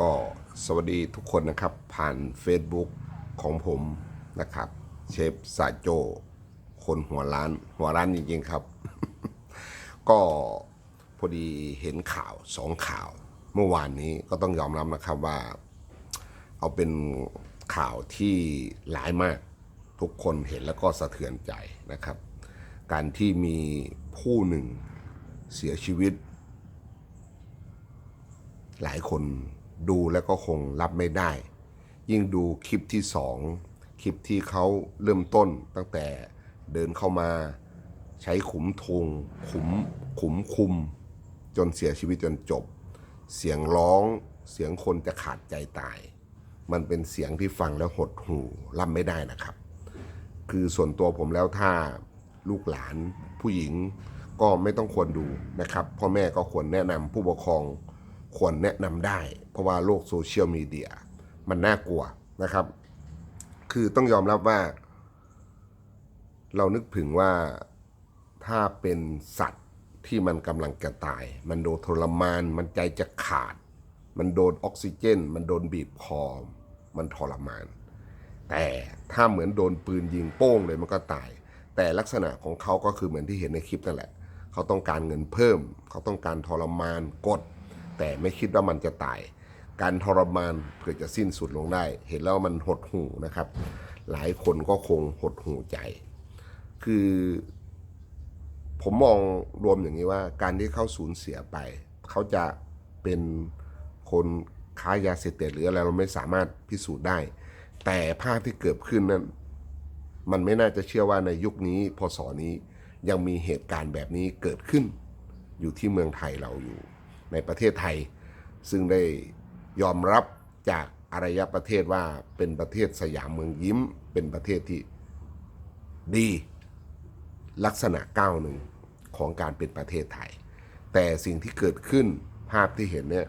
ก็สวัสดีทุกคนนะครับ ผ่าน Facebook ของผมนะครับ เชฟสาโจ คนหัวร้าน หัวร้านจริงๆครับ ก็พอดีเห็นข่าวสองข่าว เมื่อวานนี้ก็ต้องยอมรับนะครับว่า เอาเป็นข่าวที่ร้ายมาก ทุกคนเห็นแล้วก็สะเทือนใจนะครับ การที่มีผู้หนึ่งเสียชีวิต หลายคน ดูแล้วก็คงรับไม่ได้ ยิ่งดูคลิปที่สองคลิปที่เขาเริ่มต้นตั้งแต่เดินเข้ามาใช้ขุมทงขุมขุมคุม จนเสียชีวิตจนจบ เสียงร้องเสียงคนจะขาดใจตาย มันเป็นเสียงที่ฟังแล้วหดหู่รับไม่ได้นะครับ คือส่วนตัวผมแล้วถ้าลูกหลานผู้หญิงก็ไม่ต้องควรดูนะครับ พ่อแม่ก็ควรแนะนำผู้ปกครอง ควรแนะนำได้ เพราะว่าโลกโซเชียลมีเดียมันน่ากลัวนะครับ คือต้องยอมรับว่า เรานึกถึงว่าถ้าเป็นสัตว์ที่มันกำลังจะตาย มันโดนทรมาน มันใจจะขาด มันโดนออกซิเจน มันโดนบีบคอ มันทรมาน แต่ถ้าเหมือนโดนปืนยิงโป้งเลยมันก็ตาย แต่ลักษณะของเขาก็คือเหมือนที่เห็นในคลิปนั่นแหละ เขาต้องการเงินเพิ่ม เขาต้องการทรมานกด แต่ไม่คิดว่ามันจะตาย การทรมานเพื่อจะสิ้นสุดลงได้ เห็นแล้วมันหดหูนะครับ หลายคนก็คงหดหูใจ คือ ผมมองรวมอย่างนี้ว่า การที่เขาสูญเสียไป เขาจะเป็นคนค้ายาเสพติดหรืออะไรเราไม่สามารถพิสูจน์ได้ แต่ภาพที่เกิดขึ้นนั้น มันไม่น่าจะเชื่อว่าในยุคนี้พศนี้ยังมีเหตุการณ์แบบนี้เกิดขึ้น อยู่ที่เมืองไทยเราอยู่ ในประเทศไทย ซึ่งได้ยอมรับจากอารยประเทศว่าเป็นประเทศสยามเมืองยิ้ม เป็นประเทศที่ดีลักษณะก้าวหนึ่งของการเป็นประเทศไทย แต่สิ่งที่เกิดขึ้นภาพที่เห็นเนี่ย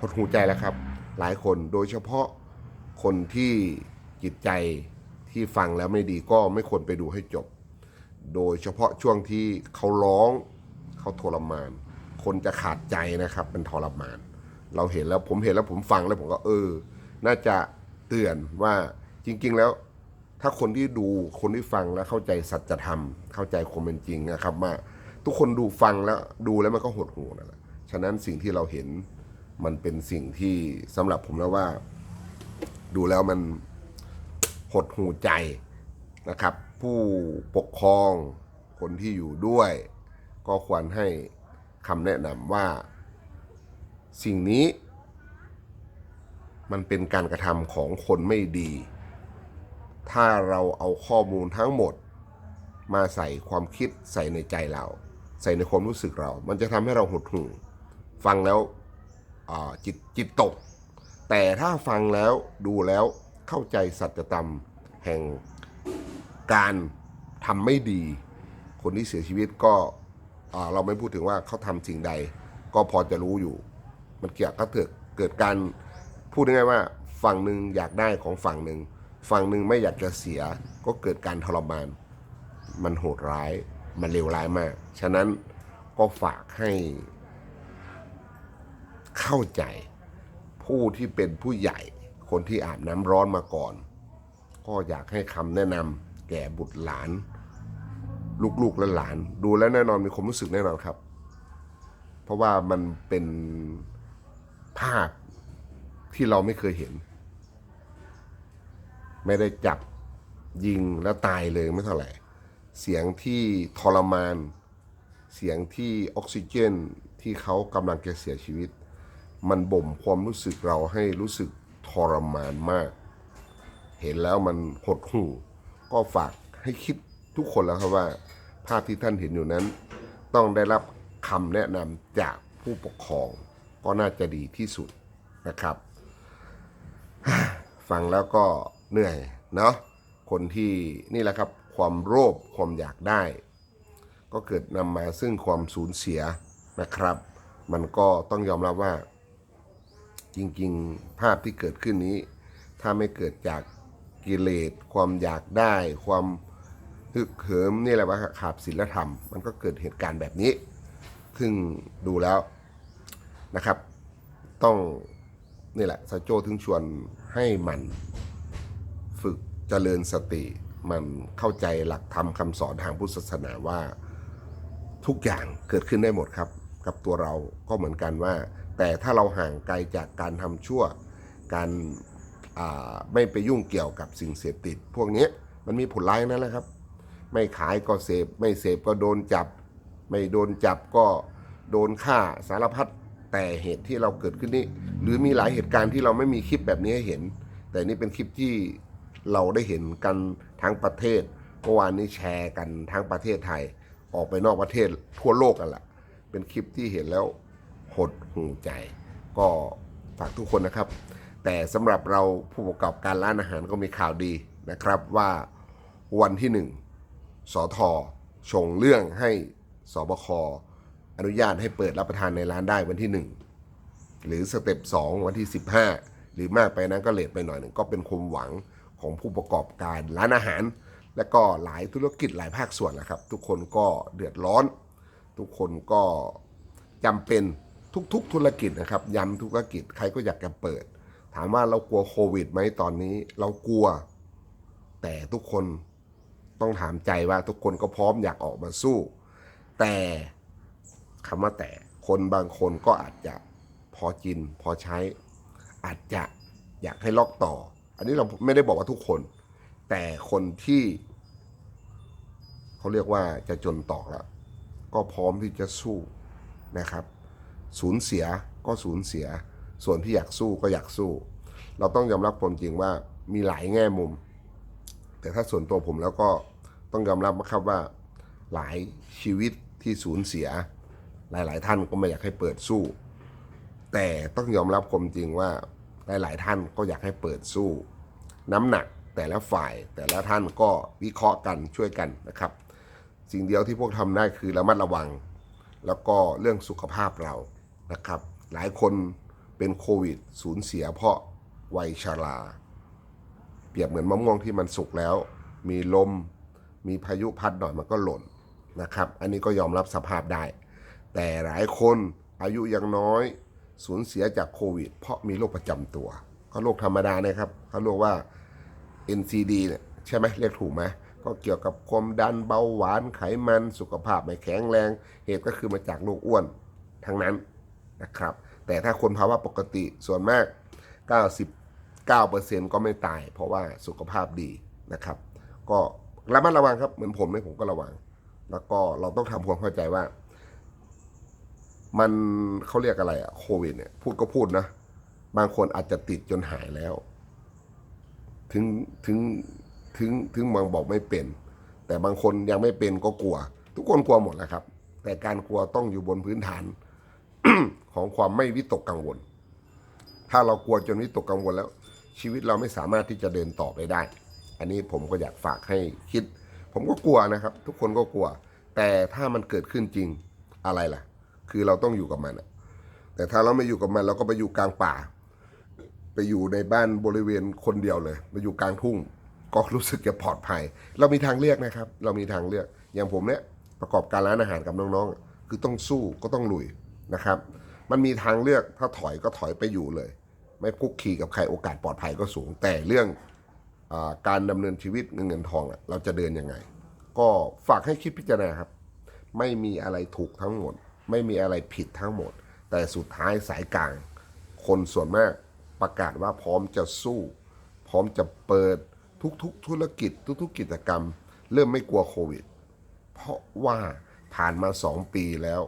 หดหูใจแล้วครับ หลายคนโดยเฉพาะคนที่จิตใจที่ฟังแล้วไม่ดีก็ไม่ควรไปดูให้จบ โดยเฉพาะช่วงที่เขาร้องเขาทรมาน คนจะขาดใจนะครับเป็นทรมาน เราเห็นแล้วผมเห็นแล้วผมฟังแล้วผมก็เออ น่าจะเตือนว่าจริง ๆแล้ว ถ้าคนที่ดูคนที่ฟังแล้วเข้าใจสัจธรรม เข้าใจความเป็นจริงนะครับว่าทุกคนดูฟังแล้วดูแล้วมันก็หดหูนั่นแหละฉะนั้นสิ่งที่เราเห็นมันเป็นสิ่งที่สำหรับผมแล้วว่า ดูแล้วมันหดหูใจนะครับ ผู้ปกครองคนที่อยู่ด้วย ก็ควรให้ คำแนะนำว่า สิ่งนี้มันเป็นการกระทำของคนไม่ดี ถ้าเราเอาข้อมูลทั้งหมด มาใส่ความคิดใส่ในใจเรา ใส่ในความรู้สึกเรา มันจะทำให้เราหดหู่ฟังแล้วจิตจิตตก แต่ถ้าฟังแล้วดูแล้วเข้าใจสัจธรรมแห่งการทำไม่ดี คนที่เสียชีวิตก็ อ่าเราไม่พูดถึงว่าเขาทำสิ่งใด ก็พอจะรู้อยู่ มันเกี่ยวกับเกิดเกิดการพูดง่ายๆว่า ฝั่งหนึ่งอยากได้ของฝั่งหนึ่งฝั่งหนึ่งไม่อยากจะเสียก็เกิดการทรมาน มันโหดร้าย มันเลวร้ายมาก ฉะนั้นก็ฝากให้ เข้าใจผู้ที่เป็นผู้ใหญ่ คนที่อาบน้ำร้อนมาก่อน ก็อยากให้คำแนะนำแก่บุตรหลาน ลูกๆและหลานดูแล้วแน่นอนมีความรู้สึกแน่นอนครับ เพราะว่ามันเป็นภาพที่เราไม่เคยเห็น ไม่ได้จับยิงแล้วตายเลยไม่เท่าไหร่ เสียงที่ทรมาน เสียงที่ออกซิเจนที่เขากำลังจะเสียชีวิต มันบ่มความรู้สึกเราให้รู้สึกทรมานมาก เห็นแล้วมันหดหู่ก็ฝากให้คิด ทุกคนแล้วครับว่า ภาพที่ท่านเห็นอยู่นั้น ต้องได้รับคำแนะนำจากผู้ปกครอง ก็น่าจะดีที่สุดนะครับ ฟังแล้วก็เหนื่อยเนาะคนที่นี่แหละครับความโลภความอยากได้ ก็เกิดนำมาซึ่งความสูญเสียนะครับ มันก็ต้องยอมรับว่า จริงๆ ภาพที่เกิดขึ้นนี้ ถ้าไม่เกิดจากกิเลสความอยากได้ ความ ฮึกเหิมนี่แหละว่าขาดศีลธรรม มันก็เกิดเหตุการณ์แบบนี้ ซึ่งดูแล้วนะครับ ต้องนี่แหละสะโจถึงชวนให้มันฝึกเจริญสติ มันเข้าใจหลักธรรมคำสอนทางพุทธศาสนาว่าทุกอย่างเกิดขึ้นได้หมดครับ กับตัวเราก็เหมือนกันว่า แต่ถ้าเราห่างไกลจากการทำชั่ว การไม่ไปยุ่งเกี่ยวกับสิ่งเสพติด พวกนี้มันมีผลร้ายนั่นแหละครับ ไม่ขายก็เสพ ไม่เสพก็โดนจับ ไม่โดนจับก็โดนฆ่าสารพัดแต่เหตุที่เราเกิดขึ้นนี้หรือมีหลายเหตุการณ์ที่เราไม่มีคลิปแบบนี้ให้เห็น แต่นี่เป็นคลิปที่เราได้เห็นกันทั้งประเทศเมื่อวานนี้แชร์กันทั้งประเทศไทย ออกไปนอกประเทศทั่วโลกกันละเป็นคลิปที่เห็นแล้วหดหูใจ ก็ฝากทุกคนนะครับ แต่สำหรับเราผู้ประกอบการร้านอาหารก็มีข่าวดีนะครับว่าวันที่หนึ่ง สอทอชงเรื่องให้สบคอนุญาตให้เปิดรับประทานในร้านได้วันที่ 1 หรือสเต็ป2วันที่ 15 หรือมากไปนั้นก็เลทไปหน่อยหนึ่งก็เป็นความหวังของผู้ประกอบการร้านอาหาร และก็หลายธุรกิจหลายภาคส่วนนะครับ ทุกคนก็เดือดร้อน ทุกคนก็จำเป็นทุกๆธุรกิจนะครับย้ำธุรกิจใครก็อยากจะเปิด ถามว่าเรากลัวโควิดไหมตอนนี้ เรากลัว แต่ทุกคน ต้องถามใจว่าทุกคนก็พร้อมอยากออกมาสู้ แต่คำว่าแต่คนบางคนก็อาจจะพอกินพอใช้ อาจจะอยากให้ล็อกต่อ อันนี้เราไม่ได้บอกว่าทุกคน แต่คนที่เขาเรียกว่าจะจนตอกแล้วก็พร้อมที่จะสู้นะครับสูญเสียก็สูญเสีย ส่วนที่อยากสู้ก็อยากสู้ เราต้องยอมรับความจริงว่ามีหลายแง่มุม แต่ถ้าส่วนตัวผมแล้วก็ต้องยอมรับนะครับว่าหลายชีวิตที่สูญเสีย หลาย ๆ ท่านก็ไม่อยากให้เปิดสู้ แต่ต้องยอมรับความจริงว่าหลาย ๆ ท่านก็อยากให้เปิดสู้ น้ำหนักแต่ละฝ่ายแต่ละท่านก็วิเคราะห์กันช่วยกันนะครับ สิ่งเดียวที่พวกทำได้คือระมัดระวัง แล้วก็เรื่องสุขภาพเรานะครับ หลายคนเป็นโควิดสูญเสียเพราะวัยชรา เปรียบเหมือนมะม่วงที่มันสุกแล้ว มีลม มีพายุพัดหน่อยมันก็หล่นนะครับ อันนี้ก็ยอมรับสภาพได้ แต่หลายคนอายุยังน้อย สูญเสียจากโควิด เพราะมีโรคประจำตัวก็โรคธรรมดานะครับเขาเรียกว่า NCD เนี่ยใช่ไหมเรียกถูกไหมก็เกี่ยวกับความดันเบาหวานไขมันสุขภาพไม่แข็งแรง เหตุก็คือมาจากโรคอ้วนทั้งนั้นนะครับ แต่ถ้าคนภาวะปกติส่วนมาก 99%ก็ไม่ตาย เพราะว่าสุขภาพดีนะครับ ก็ระมัดระวังครับเหมือนผมเนี่ยผมก็ระวัง แล้วก็เราต้องทำความเข้าใจว่า มันเขาเรียกอะไรอะโควิดเนี่ยพูดก็พูดนะ บางคนอาจจะติดจนหายแล้ว ถึงถึงถึงถึงบางบอกไม่เป็น แต่บางคนยังไม่เป็นก็กลัว ทุกคนกลัวหมดแหละครับ แต่การกลัวต้องอยู่บนพื้นฐานของความไม่วิตกกังวล ถ้าเรากลัวจนวิตกกังวลแล้ว ชีวิตเราไม่สามารถที่จะเดินต่อไปได้ อันนี้ผมก็อยากฝากให้คิด ผมก็กลัวนะครับ ทุกคนก็กลัว แต่ถ้ามันเกิดขึ้นจริงอะไรล่ะ คือเราต้องอยู่กับมันแต่ถ้าเราไม่อยู่กับมัน เราก็ไปอยู่กลางป่า ไปอยู่ในบ้านบริเวณคนเดียวเลยไปอยู่กลางทุ่ง ก็รู้สึกจะปลอดภัย เรามีทางเลือกนะครับ เรามีทางเลือก อย่างผมเนี่ยประกอบการร้านอาหารกับน้องๆ คือต้องสู้ก็ต้องลุยนะครับ มันมีทางเลือกถ้าถอยก็ถอยไปอยู่เลย ไม่คุกคีกับใครโอกาสปลอดภัยก็สูง แต่เรื่องอการดำเนินชีวิตเงินเงินทองเราจะเดินยังไง ก็ฝากให้คิดพิจารณาครับ ไม่มีอะไรถูกทั้งหมด ไม่มีอะไรผิดทั้งหมด แต่สุดท้ายสายกลาง คนส่วนมากประกาศว่าพร้อมจะสู้ พร้อมจะเปิดทุกๆ ธุรกิจ ทุกๆ กิจกรรม เริ่มไม่กลัวโควิด เพราะว่าผ่านมาสองปีแล้ว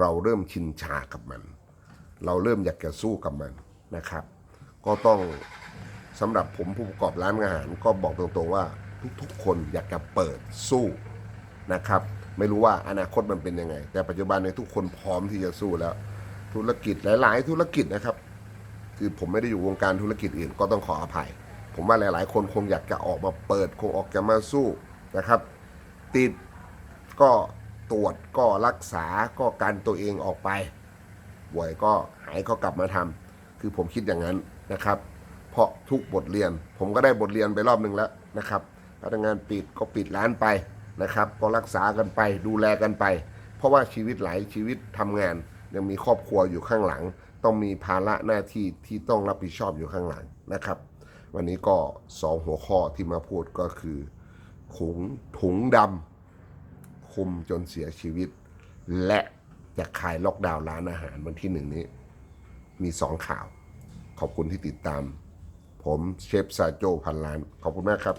เราเริ่มชินชากับมัน เราเริ่มอยากจะสู้กับมันนะครับ ก็ต้องสำหรับผมผู้ประกอบร้านอาหาร ก็บอกตรงๆว่าทุกๆ คนอยากจะเปิดสู้นะครับ ไม่รู้ว่าอนาคตมันเป็นยังไง แต่ปัจจุบันในทุกคนพร้อมที่จะสู้แล้ว ธุรกิจหลาย ๆ ธุรกิจนะครับ คือผมไม่ได้อยู่วงการธุรกิจอื่นก็ต้องขออภัย ผมว่าหลาย ๆ คนคงอยากจะออกมาเปิดคงออกจะมาสู้นะครับ ติดก็ตรวจก็รักษาก็กันตัวเองออกไปป่วยก็หายก็กลับมาทำคือผมคิดอย่างนั้น นะครับ เพราะทุกบทเรียน ผมก็ได้บทเรียนไปรอบหนึ่งแล้วนะครับพนักงานปิดก็ปิดร้านไปนะครับ ก็รักษากันไปดูแลกันไป เพราะว่าชีวิตหลายชีวิตทำงาน ยังมีครอบครัวอยู่ข้างหลัง ต้องมีภาระหน้าที่ที่ต้องรับผิดชอบอยู่ข้างหลังนะครับ วันนี้ก็สองหัวข้อที่มาพูดก็คือขุงถุงดำคุมจนเสียชีวิต และจะขายล็อกดาวน์ร้านอาหารวันที่หนึ่งนี้ มีสองข่าว ขอบคุณที่ติดตาม ผมเชฟซาโจพันล้าน ขอบคุณมากครับ